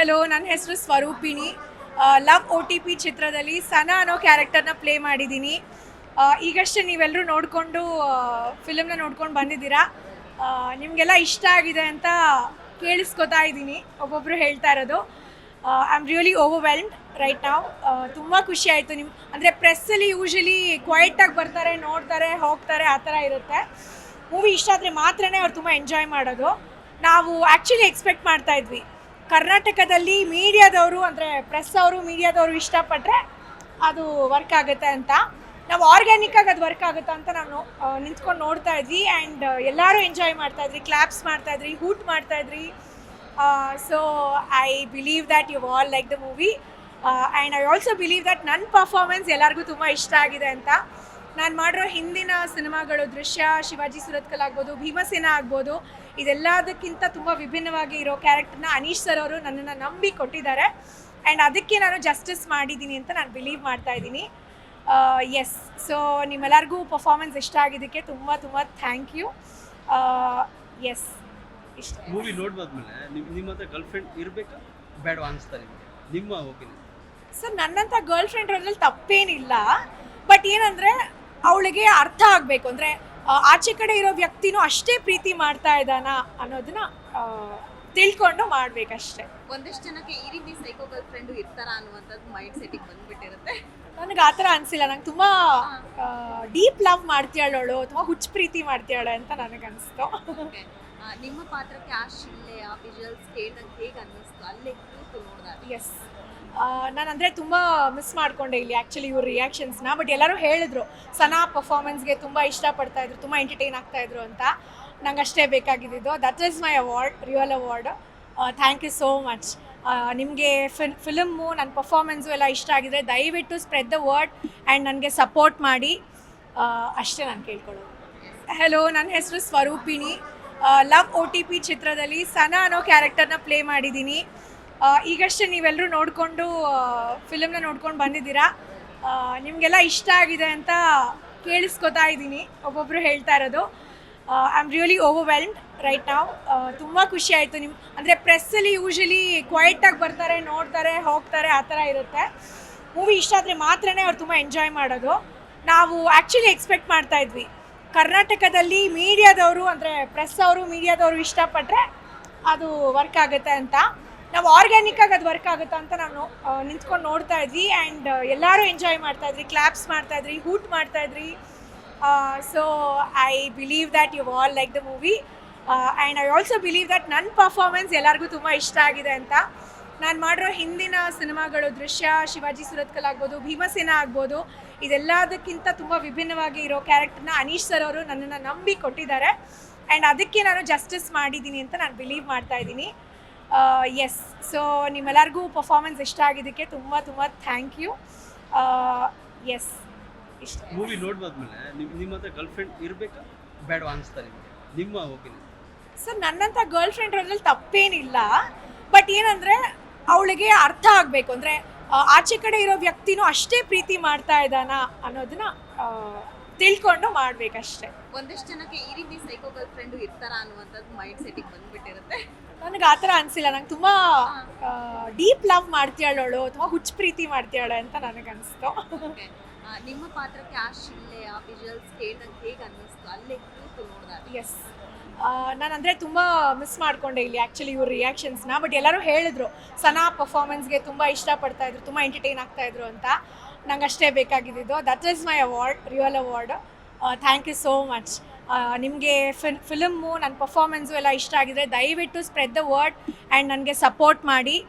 Hello ನನ್ನ ಹೆಸರು Swaroopini. Love O T P ಚಿತ್ರದಲ್ಲಿ ಸನಾ ಅನ್ನೋ ಕ್ಯಾರೆಕ್ಟರ್ನ ಪ್ಲೇ ಮಾಡಿದ್ದೀನಿ. ಈಗಷ್ಟೇ ನೀವೆಲ್ಲರೂ ನೋಡಿಕೊಂಡು ಫಿಲಮ್ನ ನೋಡ್ಕೊಂಡು ಬಂದಿದ್ದೀರಾ? ನಿಮಗೆಲ್ಲ ಇಷ್ಟ ಆಗಿದೆ ಅಂತ ಕೇಳಿಸ್ಕೊತಾ ಇದ್ದೀನಿ. ಒಬ್ಬೊಬ್ಬರು ಹೇಳ್ತಾ ಇರೋದು. I am really overwhelmed right ನಾವು ತುಂಬ ಖುಷಿ ಆಯಿತು ನಿಮ್ಮ ಅಂದರೆ ಪ್ರೆಸ್ಸಲ್ಲಿ ಯೂಶಲಿ ಕ್ವೈಟಾಗಿ ಬರ್ತಾರೆ, ನೋಡ್ತಾರೆ, ಹೋಗ್ತಾರೆ, ಆ ಥರ ಇರುತ್ತೆ. ಮೂವಿ ಇಷ್ಟ ಆದರೆ ಮಾತ್ರನೇ ಅವ್ರು ತುಂಬ ಎಂಜಾಯ್ ಮಾಡೋದು. ನಾವು ಆ್ಯಕ್ಚುಲಿ ಎಕ್ಸ್ಪೆಕ್ಟ್ ಮಾಡ್ತಾ ಇದ್ವಿ. ಕರ್ನಾಟಕದಲ್ಲಿ ಮೀಡಿಯಾದವರು, ಅಂದರೆ ಪ್ರೆಸ್ ಅವರು, ಮೀಡಿಯಾದವರು ಇಷ್ಟಪಟ್ಟರೆ ಅದು ವರ್ಕ್ ಆಗುತ್ತೆ ಅಂತ. ನಾವು ಆರ್ಗ್ಯಾನಿಕ್ಕಾಗಿ ಅದು ವರ್ಕ್ ಆಗುತ್ತಾ ಅಂತ ನಾವು ನಿಂತ್ಕೊಂಡು ನೋಡ್ತಾ ಇದ್ವಿ. ಆ್ಯಂಡ್ ಎಲ್ಲರೂ ಎಂಜಾಯ್ ಮಾಡ್ತಾ ಇದ್ರಿ ಕ್ಲಾಪ್ಸ್ ಮಾಡ್ತಾ ಇದ್ರಿ ಹೂಟ್ ಮಾಡ್ತಾ ಇದ್ರಿ. So I believe that you all like the movie and I also believe that ನನ್ನ ಪರ್ಫಾರ್ಮೆನ್ಸ್ ಎಲ್ಲರಿಗೂ ತುಂಬ ಇಷ್ಟ ಆಗಿದೆ ಅಂತ. ನಾನು ಮಾಡಿರೋ ಹಿಂದಿನ ಸಿನಿಮಾಗಳು ದೃಶ್ಯ ಶಿವಾಜಿ ಸುರತ್ಕಲ್ ಆಗ್ಬೋದು ಭೀಮಸೇನ ಆಗ್ಬೋದು ಇದೆಲ್ಲದಕ್ಕಿಂತ ತುಂಬ ವಿಭಿನ್ನವಾಗಿ ಇರೋ ಕ್ಯಾರೆಕ್ಟರ್ನ ಅನೀಶ್ ಸರ್ ಅವರು ನನ್ನನ್ನು ನಂಬಿ ಕೊಟ್ಟಿದ್ದಾರೆ. ಆ್ಯಂಡ್ ಅದಕ್ಕೆ ನಾನು ಜಸ್ಟಿಸ್ ಮಾಡಿದ್ದೀನಿ ಅಂತ ನಾನು ಬಿಲೀವ್ ಮಾಡ್ತಾ ಇದ್ದೀನಿ. ಎಸ್ ಸೊ ನಿಮ್ಮೆಲ್ಲರಿಗೂ ಪರ್ಫಾರ್ಮೆನ್ಸ್ ಇಷ್ಟ ಆಗಿದ್ದಕ್ಕೆ ತುಂಬ ತುಂಬ ಥ್ಯಾಂಕ್ ಯು ಎಸ್ ಇಷ್ಟ. ಮೂವಿ ನೋಡ್ಬಾದ್ಮೇಲೆ ನಿಮ್ ನಿಮ್ಮ ಹತ್ರ ಗರ್ಲ್ ಫ್ರೆಂಡ್ ಇರ್ಬೇಕಾ? ಬೇಡ ಅನಿಸ್ತಾ ನಿಮಗೆ? ನಿಮ್ಮ ಓಪಿನಿಯನ್ ಸರ್ ನನ್ನಂಥ ಗರ್ಲ್ ಫ್ರೆಂಡ್ ಅದ್ರಲ್ಲಿ ತಪ್ಪೇನಿಲ್ಲ. ಬಟ್ ಏನಂದರೆ ಅವಳಿಗೆ ಅರ್ಥ ಆಗಬೇಕು. ಅಂದರೆ ಆಚೆ ಕಡೆ ಇರೋ ವ್ಯಕ್ತಿನೂ ಅಷ್ಟೇ ಪ್ರೀತಿ ಮಾಡ್ತಾ ಇದ್ದಾನ ಅನ್ನೋದನ್ನ ತಿಳ್ಕೊಂಡು ಮಾಡ್ಬೇಕಷ್ಟೇ. ಒಂದಷ್ಟು ಜನಕ್ಕೆ ಈ ರೀತಿ ಸೈಕೋ ಗರ್ಲ್ ಫ್ರೆಂಡ್ ಇರ್ತಾರ ಅನ್ನುವಂಥದ್ದು ಮೈಂಡ್ ಸೆಟ್ಟಿಗೆ ಬಂದ್ಬಿಟ್ಟಿರುತ್ತೆ. ನನಗೆ ಆ ಥರ ಅನಿಸಿಲ್ಲ. ನಂಗೆ ತುಂಬ ಡೀಪ್ ಲವ್ ಮಾಡ್ತೀಯಾಳವಳು ತುಂಬ ಹುಚ್ಚು ಪ್ರೀತಿ ಮಾಡ್ತಿಯಾಳೆ ಅಂತ ನನಗೆ ಅನಿಸ್ತು ನಿಮ್ಮ ಪಾತ್ರಕ್ಕೆ ಆ ಶಿಲ್ಲೆ ಆ ವಿಜುವಲ್ಸ್ ಕೇಳಿದಾಗ ಹೇಗೆ ಅನ್ನಿಸ್ತು? ಅಲ್ಲೇ ಕೂತು ನೋಡಿದಾಗ. ಎಸ್ ನಾನು ಅಂದರೆ ತುಂಬ ಮಿಸ್ ಮಾಡಿಕೊಂಡೆ ಇಲ್ಲಿ ಆ್ಯಕ್ಚುಲಿ ಇವ್ರ ರಿಯಾಕ್ಷನ್ಸ್ನ ಬಟ್ ಎಲ್ಲರೂ ಹೇಳಿದ್ರು, ಸನಾ ಪರ್ಫಾರ್ಮೆನ್ಸ್ಗೆ ತುಂಬ ಇಷ್ಟಪಡ್ತಾ ಇದ್ರು, ತುಂಬ ಎಂಟರ್ಟೈನ್ ಆಗ್ತಾ ಇದ್ರು ಅಂತ. ನಂಗೆ ಅಷ್ಟೇ ಬೇಕಾಗಿದ್ದು that is my award real award thank you so much ನಿಮಗೆ ಫಿಲ್ ಫಿಲಮ್ಮು ನನ್ನ ಪರ್ಫಾರ್ಮೆನ್ಸು ಎಲ್ಲ ಇಷ್ಟ ಆಗಿದ್ರೆ ದಯವಿಟ್ಟು ಸ್ಪ್ರೆಡ್ ದ ವರ್ಡ್ ಆ್ಯಂಡ್ ನನಗೆ ಸಪೋರ್ಟ್ ಮಾಡಿ. ಅಷ್ಟೇ ನಾನು ಕೇಳ್ಕೊಳ್ಳೋದು. ಹಲೋ ನನ್ನ ಹೆಸರು Swaroopini. Love O T P ಚಿತ್ರದಲ್ಲಿ ಸನಾ ಅನ್ನೋ ಕ್ಯಾರೆಕ್ಟರ್ನ ಪ್ಲೇ ಮಾಡಿದ್ದೀನಿ ಈಗಷ್ಟೇ ನೀವೆಲ್ಲರೂ ನೋಡಿಕೊಂಡು ಫಿಲಮ್ನ ನೋಡ್ಕೊಂಡು ಬಂದಿದ್ದೀರಾ? ನಿಮಗೆಲ್ಲ ಇಷ್ಟ ಆಗಿದೆ ಅಂತ ಕೇಳಿಸ್ಕೊತಾ ಇದ್ದೀನಿ ಒಬ್ಬೊಬ್ಬರು ಹೇಳ್ತಾ ಇರೋದು. I am really overwhelmed right ನಾವು ತುಂಬ ಖುಷಿ ಆಯಿತು ನಿಮ್ಮ ಅಂದರೆ ಪ್ರೆಸ್ಸಲ್ಲಿ ಯೂಶಲಿ ಕ್ವೈಟಾಗಿ ಬರ್ತಾರೆ, ನೋಡ್ತಾರೆ, ಹೋಗ್ತಾರೆ, ಆ ಥರ ಇರುತ್ತೆ. ಮೂವಿ ಇಷ್ಟ ಆದರೆ ಮಾತ್ರನೇ ಅವ್ರು ತುಂಬ ಎಂಜಾಯ್ ಮಾಡೋದು. ನಾವು ಆ್ಯಕ್ಚುಲಿ ಎಕ್ಸ್ಪೆಕ್ಟ್ ಮಾಡ್ತಾ ಇದ್ವಿ. ಕರ್ನಾಟಕದಲ್ಲಿ ಮೀಡಿಯಾದವರು ಅಂದರೆ ಪ್ರೆಸ್ ಅವರು ಮೀಡಿಯಾದವರು ಇಷ್ಟಪಟ್ಟರೆ ಅದು ವರ್ಕ್ ಆಗುತ್ತೆ ಅಂತ. ನಾವು ಆರ್ಗ್ಯಾನಿಕ್ಕಾಗಿ ಅದು ವರ್ಕ್ ಆಗುತ್ತಾ ಅಂತ ನಾವು ನಿಂತ್ಕೊಂಡು ನೋಡ್ತಾ ಇದ್ವಿ. ಆ್ಯಂಡ್ ಎಲ್ಲರೂ ಎಂಜಾಯ್ ಮಾಡ್ತಾ ಇದ್ರಿ ಕ್ಲಾಪ್ಸ್ ಮಾಡ್ತಾ ಇದ್ರಿ ಹೂಟ್ ಮಾಡ್ತಾ ಇದ್ರಿ. So I believe that you all like the movie and I also believe that ನನ್ನ ಪರ್ಫಾರ್ಮೆನ್ಸ್ ಎಲ್ಲರಿಗೂ ತುಂಬ ಇಷ್ಟ ಆಗಿದೆ ಅಂತ. ನಾನು ಮಾಡಿರೋ ಹಿಂದಿನ ಸಿನಿಮಾಗಳು, ದೃಶ್ಯ, ಶಿವಾಜಿ ಸುರತ್ಕಲ್ ಆಗ್ಬೋದು, ಭೀಮಸೇನ ಆಗ್ಬೋದು, ಇದೆಲ್ಲದಕ್ಕಿಂತ ತುಂಬ ವಿಭಿನ್ನವಾಗಿ ಇರೋ ಕ್ಯಾರೆಕ್ಟರ್ನ ಅನೀಶ್ ಸರ್ ಅವರು ನನ್ನನ್ನು ನಂಬಿ ಕೊಟ್ಟಿದ್ದಾರೆ. ಆ್ಯಂಡ್ ಅದಕ್ಕೆ ನಾನು ಜಸ್ಟಿಸ್ ಮಾಡಿದ್ದೀನಿ ಅಂತ ನಾನು ಬಿಲೀವ್ ಮಾಡ್ತಾ ಇದ್ದೀನಿ. ಎಸ್ ಸೊ ನಿಮ್ಮೆಲ್ಲರಿಗೂ ಪರ್ಫಾರ್ಮೆನ್ಸ್ ಇಷ್ಟ ಆಗಿದ್ದಕ್ಕೆ ತುಂಬ ತುಂಬ ಥ್ಯಾಂಕ್ ಯು ಎಸ್ ಇಷ್ಟ. ಮೂವಿ ನೋಡ್ಬಾದ್ಮೇಲೆ ನಿಮ್ ನಿಮ್ಮ ಹತ್ರ ಗರ್ಲ್ ಫ್ರೆಂಡ್ ಇರಬೇಕಾ? ಬೇಡ ಅನಿಸ್ತಾ ನಿಮಗೆ? ನಿಮ್ಮ ಒಪಿನಿಯನ್ ಸರ್ ನನ್ನಂಥ ಗರ್ಲ್ ಫ್ರೆಂಡ್ ಅದ್ರಲ್ಲಿ ತಪ್ಪೇನಿಲ್ಲ. ಬಟ್ ಏನಂದರೆ ಅವಳಿಗೆ ಅರ್ಥ ಆಗಬೇಕು. ಅಂದರೆ ಆಚೆ ಕಡೆ ಇರೋ ವ್ಯಕ್ತಿನೂ ಅಷ್ಟೇ ಪ್ರೀತಿ ಮಾಡ್ತಾ ಇದ್ದಾನ ಅನ್ನೋದನ್ನ ತಿಳ್ಕೊಂಡು ಮಾಡ್ಬೇಕಷ್ಟೆ. ಒಂದಷ್ಟು ಜನಕ್ಕೆ ಈ ರೀತಿ ಸೈಕೋ ಗರ್ಲ್ ಫ್ರೆಂಡ್ ಇರ್ತಾರ ಅನ್ನುವಂಥದ್ದು ಮೈಂಡ್ ಸೆಟ್ಟಿಗೆ ಬಂದ್ಬಿಟ್ಟಿರುತ್ತೆ. ನನಗೆ ಆ ಥರ ಅನಿಸಿಲ್ಲ. ನಂಗೆ ತುಂಬ ಡೀಪ್ ಲವ್ ಮಾಡ್ತಿಯಾಳೋಳು ತುಂಬ ಹುಚ್ಚು ಪ್ರೀತಿ ಮಾಡ್ತೀಯಾಳೆ ಅಂತ ನನಗೆ ಅನಿಸ್ತು. ನಿಮ್ಮ ಪಾತ್ರಕ್ಕೆ ಆ ಶಿಲ್ಲೆ ಆ ವಿಜುವಲ್ಸ್ ಕೇಳಿದಾಗ ಹೇಗೆ ಅನ್ನಿಸ್ತು? ಅಲ್ಲೇ ಕೂತು ನೋಡಿದಾಗ. ಎಸ್ ನಾನು ಅಂದರೆ ತುಂಬ ಮಿಸ್ ಮಾಡಿಕೊಂಡೆ ಇಲ್ಲಿ ಆ್ಯಕ್ಚುಲಿ ಇವ್ರ ರಿಯಾಕ್ಷನ್ಸ್ನ ಬಟ್ ಎಲ್ಲರೂ ಹೇಳಿದ್ರು ಸನಾ ಪರ್ಫಾರ್ಮೆನ್ಸ್ಗೆ ತುಂಬ ಇಷ್ಟಪಡ್ತಾ ಇದ್ರು ತುಂಬ ಎಂಟರ್ಟೈನ್ ಆಗ್ತಾ ಇದ್ರು ಅಂತ. ನಂಗೆ ಅಷ್ಟೇ ಬೇಕಾಗಿದ್ದು that is my award real award thank you so much ನಿಮಗೆ ಫಿಲ್ ಫಿಲಮ್ಮು ನನ್ನ ಪರ್ಫಾರ್ಮೆನ್ಸು ಎಲ್ಲ ಇಷ್ಟ ಆಗಿದ್ರೆ ದಯವಿಟ್ಟು ಸ್ಪ್ರೆಡ್ ದ ವರ್ಡ್ ಆ್ಯಂಡ್ ನನಗೆ ಸಪೋರ್ಟ್ ಮಾಡಿ.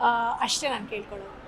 ಆ, ಅಷ್ಟೇ ನಾನು ಕೇಳ್ಕೊಳ್ಳೋದು.